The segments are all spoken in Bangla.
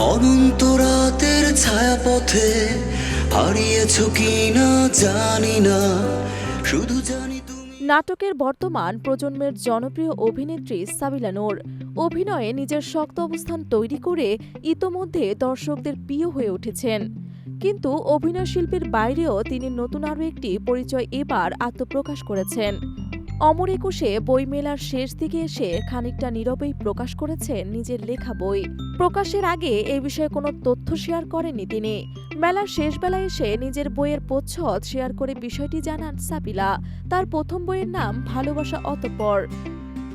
অনন্ত রাতের ছায়াপথে হারিয়েছ কি না জানি না। শুধু জানি নাটকের বর্তমান প্রজন্মের জনপ্রিয় অভিনেত্রী সাবিলা নূর। অভিনয়ে নিজের শক্ত অবস্থান তৈরি করে ইতোমধ্যে দর্শকদের প্রিয় হয়ে উঠেছেন। কিন্তু অভিনয় শিল্পীর বাইরেও তিনি নতুন আরও একটি পরিচয় এবার আত্মপ্রকাশ করেছেন। অমর একুশে বইমেলার শেষ দিকে এসে খানিকটা নীরবেই প্রকাশ করেছেন নিজের লেখা বই। প্রকাশের আগে এ বিষয়ে কোনো তথ্য শেয়ার করেননি তিনি। মেলার শেষ বেলায় এসে নিজের বইয়ের প্রচ্ছদ শেয়ার করে বিষয়টি জানান সাবিলা। তার প্রথম বইয়ের নাম ভালোবাসা অতঃপর।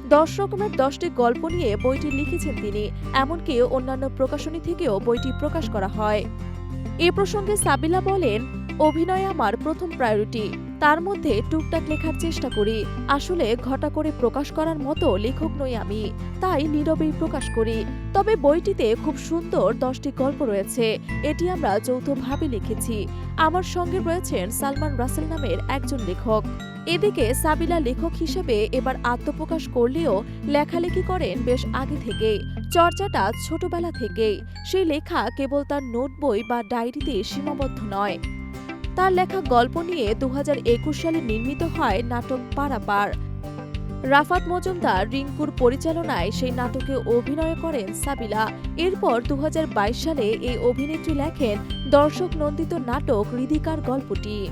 দশ রকমের দশটি গল্প নিয়ে বইটি লিখেছেন তিনি, এমনকি অন্যান্য প্রকাশনী থেকেও বইটি প্রকাশ করা হয়। এ প্রসঙ্গে সাবিলা বলেন অভিনয় আমার প্রথম প্রায়োরিটি তার মধ্যে টুকটাক লেখার চেষ্টা করি। আসলে ঘটা করে প্রকাশ করার মতো লেখক নই আমি। তাই নীরবেই প্রকাশ করি। তবে বইটিতে খুব সুন্দর দশটি গল্প রয়েছে। এটি আমরা যৌথভাবে লিখেছি। আমার সঙ্গে রয়েছেন সালমান রাসেল নামের একজন লেখক। এদিকে সাবিলা লেখক হিসেবে এবার আত্মপ্রকাশ করলেও লেখালেখি করেন বেশ আগে থেকেই। চর্চাটা ছোটবেলা থেকেই। সেই লেখা কেবল তার নোট বই বা ডায়েরিতে সীমাবদ্ধ নয়। তার লেখা গল্প নিয়ে দু হাজার একুশ সালে নির্মিত হয় নাটক পারাপার। রাফাত মজুমদার রিঙ্কুর পরিচালনায় সেই নাটকে অভিনয় করেন সাবিলা। এরপর দু হাজার বাইশ সালে এই অভিনেত্রী লেখেন দর্শক নন্দিত নাটক হৃদিকার গল্পটি।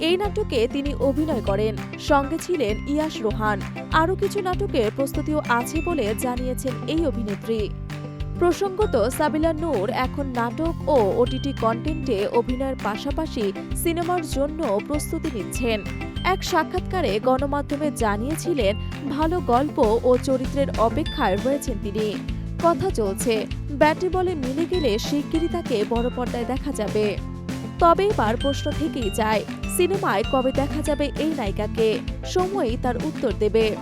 এই নাটকে তিনি অভিনয় করেন, সঙ্গে ছিলেন ইয়াস রোহান। আরও কিছু নাটকের প্রস্তুতিও আছে বলে জানিয়েছেন এই অভিনেত্রী। প্রসঙ্গত, সাবিলা নূর এখন নাটক ও ওটিটি কন্টেন্টে অভিনয়ের পাশাপাশি সিনেমার জন্য প্রস্তুতি নিচ্ছেন। এক সাক্ষাৎকারে গণমাধ্যমে জানিয়েছিলেন, ভালো গল্প ও চরিত্রের অপেক্ষায় রয়েছেন তিনি। কথা চলছে, ব্যাটে বলে মিলে গেলে শিগগিরই তাকে বড় পর্দায় দেখা যাবে। তবে এবার প্রশ্ন থেকেই যায়, সিনেমায় কবে দেখা যাবে এই নায়িকাকে? সময়ই তার উত্তর দেবে।